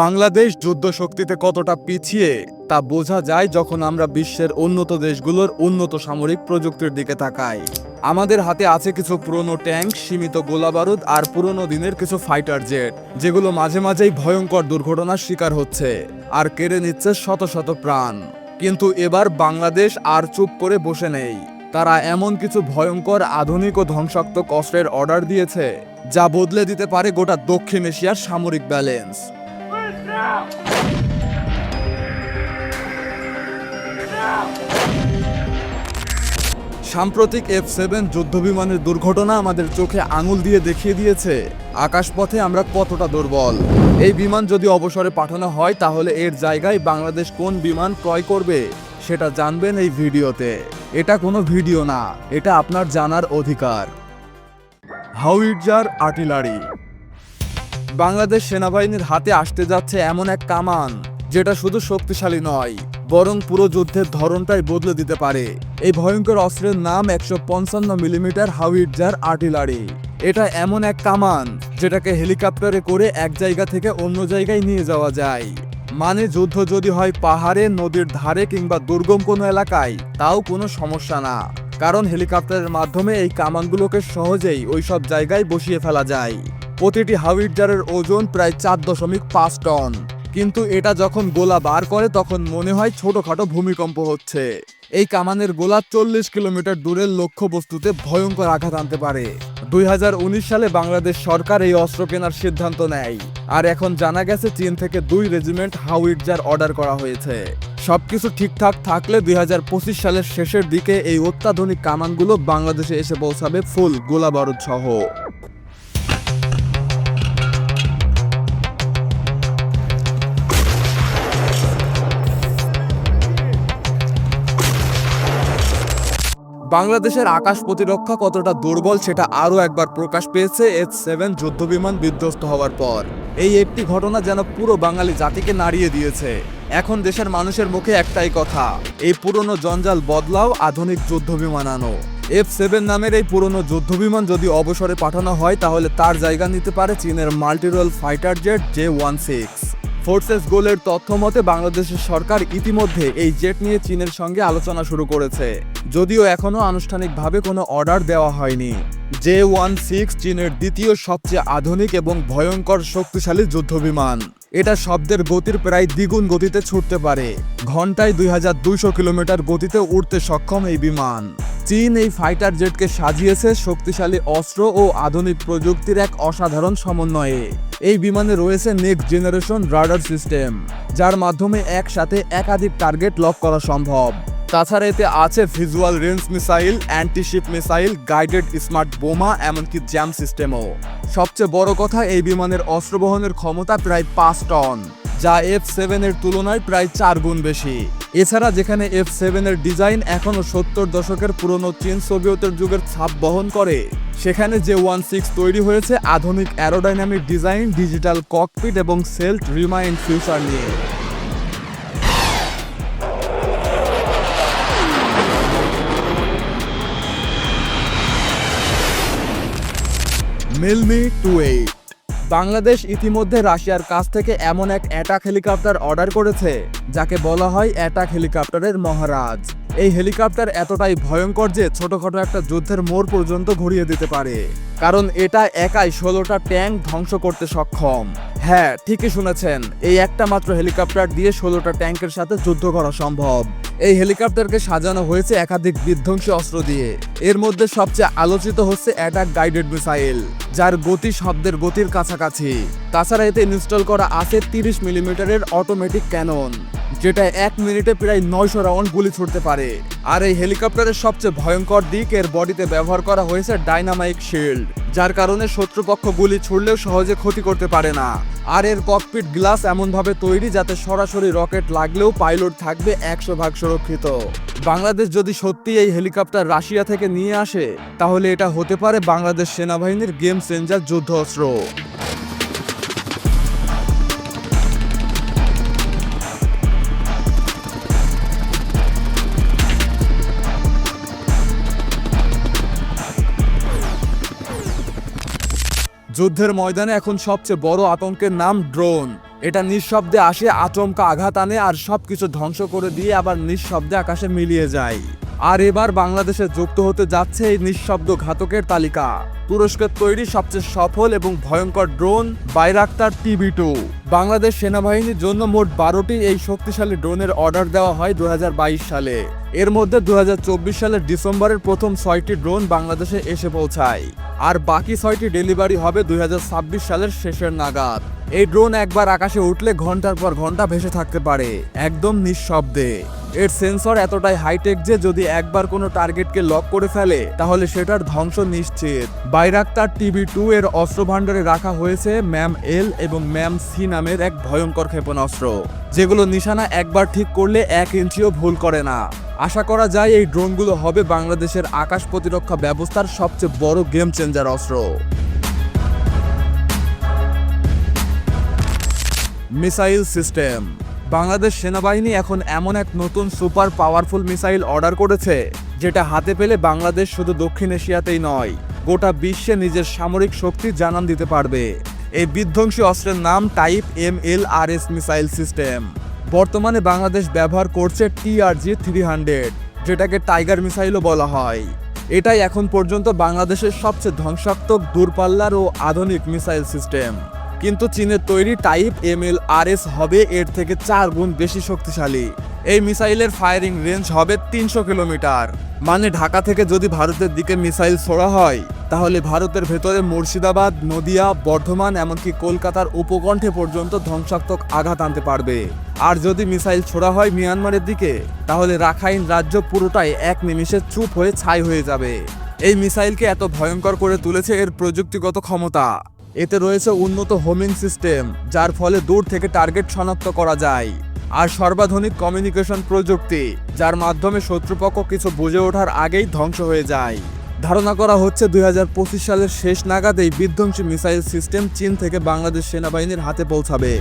বাংলাদেশ যুদ্ধ শক্তিতে কতটা পিছিয়ে, তা বোঝা যায় যখন আমরা বিশ্বের উন্নত দেশগুলোর উন্নত সামরিক প্রযুক্তির দিকে তাকাই। আমাদের হাতে আছে কিছু পুরনো ট্যাঙ্ক, সীমিত গোলাবারুদ আর পুরনো দিনের কিছু ফাইটার জেট, যেগুলো মাঝে মাঝেই ভয়ঙ্কর দুর্ঘটনার শিকার হচ্ছে আর কেড়ে নিচ্ছে শত শত প্রাণ। কিন্তু এবার বাংলাদেশ আর চুপ করে বসে নেই। তারা এমন কিছু ভয়ঙ্কর, আধুনিক ও ধ্বংসাত্মক অস্ত্রের অর্ডার দিয়েছে, যা বদলে দিতে পারে গোটা দক্ষিণ এশিয়ার সামরিক ব্যালেন্স। সাম্প্রতিক এফ সেভেন যুদ্ধবিমানের দুর্ঘটনা আমাদের চোখে আঙুল দিয়ে দেখিয়ে দিয়েছে। আকাশপথে আমরা কতটা দুর্বল। এই বিমান যদি অবসরে পাঠানো হয়, তাহলে এর জায়গায় বাংলাদেশ কোন বিমান ক্রয় করবে, সেটা জানবেন এই ভিডিওতে। এটা কোনো ভিডিও না, এটা আপনার জানার অধিকার। Howitzer artillery. বাংলাদেশ সেনাবাহিনীর হাতে আসতে যাচ্ছে এমন এক কামান, যেটা শুধু শক্তিশালী নয়, বরং পুরো যুদ্ধের ধরনটাই বদলে দিতে পারে। এই ভয়ঙ্কর অস্ত্রের নাম একশো পঞ্চান্ন মিলিমিটার হাউইটজার আর্টিলারি। এটা এমন এক কামান, যেটাকে হেলিকপ্টারে করে এক জায়গা থেকে অন্য জায়গায় নিয়ে যাওয়া যায়। মানে যুদ্ধ যদি হয় পাহাড়ে, নদীর ধারে কিংবা দুর্গম কোনো এলাকায়, তাও কোনো সমস্যা না। কারণ হেলিকপ্টারের মাধ্যমে এই কামানগুলোকে সহজেই ওই সব জায়গায় বসিয়ে ফেলা যায়। প্রতিটি হাউইটজারের ওজন প্রায় চার দশমিক পাঁচ টন। কিন্তু এটা যখন গোলা বার করে, তখন মনে হয় ছোটখাটো ভূমিকম্প হচ্ছে। এই কামানের গোলা চল্লিশ কিলোমিটার দূরের লক্ষ্যবস্তুতে ভয়ঙ্কর আঘাত আনতে পারে। দুই হাজার উনিশ সালে বাংলাদেশ সরকার এই অস্ত্র কেনার সিদ্ধান্ত নেয়। আর এখন জানা গেছে, চীন থেকে দুই রেজিমেন্ট হাউইটজার অর্ডার করা হয়েছে। সবকিছু ঠিকঠাক থাকলে দুই হাজার পঁচিশ সালের শেষের দিকে এই অত্যাধুনিক কামানগুলো বাংলাদেশে এসে পৌঁছাবে ফুল গোলা বারুদ সহ। বাংলাদেশের আকাশ প্রতিরক্ষা কতটা দুর্বল সেটা আরও একবার প্রকাশ পেয়েছে এফ সেভেন যুদ্ধবিমান বিধ্বস্ত হওয়ার পর। এই একটি ঘটনা যেন পুরো বাঙালি জাতিকে নাড়িয়ে দিয়েছে। এখন দেশের মানুষের মুখে একটাই কথা, এই পুরনো জঞ্জাল বদলাও আধুনিক যুদ্ধবিমান আনো। এফ সেভেন নামের এই পুরনো যুদ্ধবিমান যদি অবসরে পাঠানো হয়, তাহলে তার জায়গা নিতে পারে চীনের multirole fighter jet J one six. Forces গোলের তথ্য মতে, বাংলাদেশের সরকার ইতিমধ্যে এই জেট নিয়ে চীনের সঙ্গে আলোচনা শুরু করেছে। যদিও এখনও আনুষ্ঠানিকভাবে কোনো অর্ডার দেওয়া হয়নি। জে ওয়ান সিক্স চীনের দ্বিতীয় সবচেয়ে আধুনিক এবং ভয়ঙ্কর শক্তিশালী যুদ্ধবিমান। এটা শব্দের গতির প্রায় দ্বিগুণ গতিতে ছুটতে পারে। ঘন্টায় দুই হাজার দুইশো কিলোমিটার গতিতে উড়তে সক্ষম এই বিমান। চীন এই ফাইটার জেটকে সাজিয়েছে শক্তিশালী অস্ত্র ও আধুনিক প্রযুক্তির এক অসাধারণ সমন্বয়ে। এই বিমানে রয়েছে নেক্সট জেনারেশন রাডার সিস্টেম যার মাধ্যমে একসাথে একাধিক টার্গেট লক করা সম্ভব। তাছাড়া এতে আছে visual range missile antiship missile guided smart বোমা, এমনকি জ্যাম সিস্টেমও সবচেয়ে বড় কথা, এই বিমানের অস্ত্র বহনের ক্ষমতা প্রায় পাঁচ টন, যা এফ সেভেনের তুলনায় প্রায় চার গুণ বেশি। এছাড়া যেখানে এফ সেভেনের ডিজাইন এখনও সত্তর দশকের পুরনো চীন সোভিয়েতের যুগের ছাপ বহন করে, সেখানে যে ওয়ান সিক্স তৈরি হয়েছে আধুনিক অ্যারোডাইনামিক ডিজাইন, ডিজিটাল ককপিট এবং সেলফ রিমাইন্ড ফিউচার নিয়ে। মিলমি টু এইট বাংলাদেশ ইতিমধ্যে রাশিয়ার কাছ থেকে এমন এক অ্যাটাক হেলিকপ্টার অর্ডার করেছে, যাকে বলা হয় অ্যাটাক হেলিকপ্টারের মহারাজ। এই হেলিকপ্টার এতটাই ভয়ঙ্কর যে ছোটখাটো একটা যুদ্ধের মোড় পর্যন্ত ঘুরিয়ে দিতে পারে, কারণ এটা একাই ষোলোটা ট্যাঙ্ক ধ্বংস করতে সক্ষম। হ্যাঁ ঠিকই শুনেছেন। এই একটা মাত্র হেলিকপ্টার দিয়ে ষোলোটা ট্যাঙ্কের সাথে যুদ্ধ করা সম্ভব। এই হেলিকপ্টারকে সাজানো হয়েছে একাধিক বিধ্বংসী অস্ত্র দিয়ে। এর মধ্যে সবচেয়ে আলোচিত হচ্ছে অ্যাটাক গাইডেড মিসাইল, যার গতি শব্দের গতির কাছাকাছি। তাছাড়া এতে ইনস্টল করা আছে তিরিশ মিলিমিটারের অটোমেটিক ক্যানন। যেটা এক মিনিটে প্রায় নয়শো রাউন্ড গুলি ছুটতে পারে। আর এই হেলিকপ্টারের সবচেয়ে ভয়ঙ্কর দিক, এর বডিতে ব্যবহার করা হয়েছে ডাইনামাইক শিল্ড, যার কারণে শত্রুপক্ষ গুলি ছুড়লেও সহজে ক্ষতি করতে পারে না। আর এর ককপিট গ্লাস এমনভাবে তৈরি যাতে সরাসরি রকেট লাগলেও পাইলট থাকবে একশো ভাগ সুরক্ষিত। বাংলাদেশ যদি সত্যি এই হেলিকপ্টার রাশিয়া থেকে নিয়ে আসে, তাহলে এটা হতে পারে বাংলাদেশ সেনাবাহিনীর গেম চেঞ্জার যুদ্ধ অস্ত্র। যুদ্ধের ময়দানে এখন সবচেয়ে বড় আতঙ্কের নাম ড্রোন। এটা নিঃশব্দে আসে আচমকা আঘাত আনে আর সবকিছু ধ্বংস করে দিয়ে আবার নিঃশব্দে আকাশে মিলিয়ে যায়। আর এবার বাংলাদেশে যুক্ত হতে যাচ্ছে এই নিঃশব্দ ঘাতকের তালিকা। তুরস্কের তৈরি সবচেয়ে সফল এবং ভয়ঙ্কর drone Bayraktar TV two. Bangladesh সেনাবাহিনীর জন্য মোট বারোটি এই শক্তিশালী ড্রোনের অর্ডার দেওয়া হয় দু হাজার বাইশ সালে। এর মধ্যে দুই হাজার চব্বিশ সালের ডিসেম্বরের প্রথম ছয়টি ড্রোন বাংলাদেশে এসে পৌঁছায়। আর বাকি ছয়টি ডেলিভারি হবে দুই হাজার ছাব্বিশ সালের শেষের নাগাদ। এই ড্রোন একবার আকাশে উঠলে ঘণ্টার পর ঘণ্টা ভেসে থাকতে পারে, একদম নিঃশব্দে। এর সেন্সর এতটাই হাইটেক যে যদি একবার কোনো টার্গেটকে লক করে ফেলে, তাহলে সেটার ধ্বংস নিশ্চিত। বাইরাক্তার টিভি টু এর অস্ত্র ভাণ্ডারে রাখা হয়েছে ম্যাম এল এবং ম্যাম সি নামের এক ভয়ঙ্কর ক্ষেপণাস্ত্র। যেগুলো নিশানা একবার ঠিক করলে এক ইঞ্চিও ভুল করে না। আশা করা যায় এই ড্রোনগুলো হবে বাংলাদেশের আকাশ প্রতিরক্ষা ব্যবস্থার সবচেয়ে বড় গেম চেঞ্জার অস্ত্র। মিসাইল সিস্টেম বাংলাদেশ সেনাবাহিনী এখন এমন এক নতুন সুপার পাওয়ারফুল মিসাইল অর্ডার করেছে, যেটা হাতে পেলে বাংলাদেশ শুধু দক্ষিণ এশিয়াতেই নয়, গোটা বিশ্বে নিজের সামরিক শক্তি জানান দিতে পারবে। এই বিধ্বংসী অস্ত্রের নাম type M L R S missile system. বর্তমানে বাংলাদেশ ব্যবহার করছে টিআরজি থ্রি হান্ড্রেড, যেটাকে টাইগার মিসাইলও বলা হয়। এটাই এখন পর্যন্ত বাংলাদেশের সবচেয়ে ধ্বংসাত্মক দূরপাল্লার ও আধুনিক মিসাইল সিস্টেম। কিন্তু চীনের তৈরি type M L R S হবে এর থেকে চার গুণ বেশি শক্তিশালী। এই মিসাইলের ফায়ারিং রেঞ্জ হবে তিনশো কিলোমিটার। মানে ঢাকা থেকে যদি ভারতের দিকে মিসাইল ছোড়া হয়, তাহলে ভারতের ভেতরে মুর্শিদাবাদ, নদিয়া, বর্ধমান, এমনকি কলকাতার উপকণ্ঠে পর্যন্ত ধ্বংসাত্মক আঘাত আনতে পারবে। আর যদি মিসাইল ছোড়া হয় মিয়ানমারের দিকে, তাহলে রাখাইন রাজ্য পুরোটাই এক নিমিষে চুপ হয়ে ছাই হয়ে যাবে। এই মিসাইলকে এত ভয়ঙ্কর করে তুলেছে এর প্রযুক্তিগত ক্ষমতা। এতে রয়েছে উন্নত হোমিং সিস্টেম, যার ফলে দূর থেকে টার্গেট শনাক্ত করা যায়, আর সর্বাধুনিক কমিউনিকেশন প্রযুক্তি, যার মাধ্যমে শত্রুপক্ষ কিছু বুঝে ওঠার আগেই ধ্বংস হয়ে যায়। ধারণা করা হচ্ছে দুই হাজার পঁচিশ সালের শেষ নাগাদ এই বিধ্বংসী মিসাইল সিস্টেম চীন থেকে বাংলাদেশ সেনাবাহিনীর হাতে পৌঁছাবে।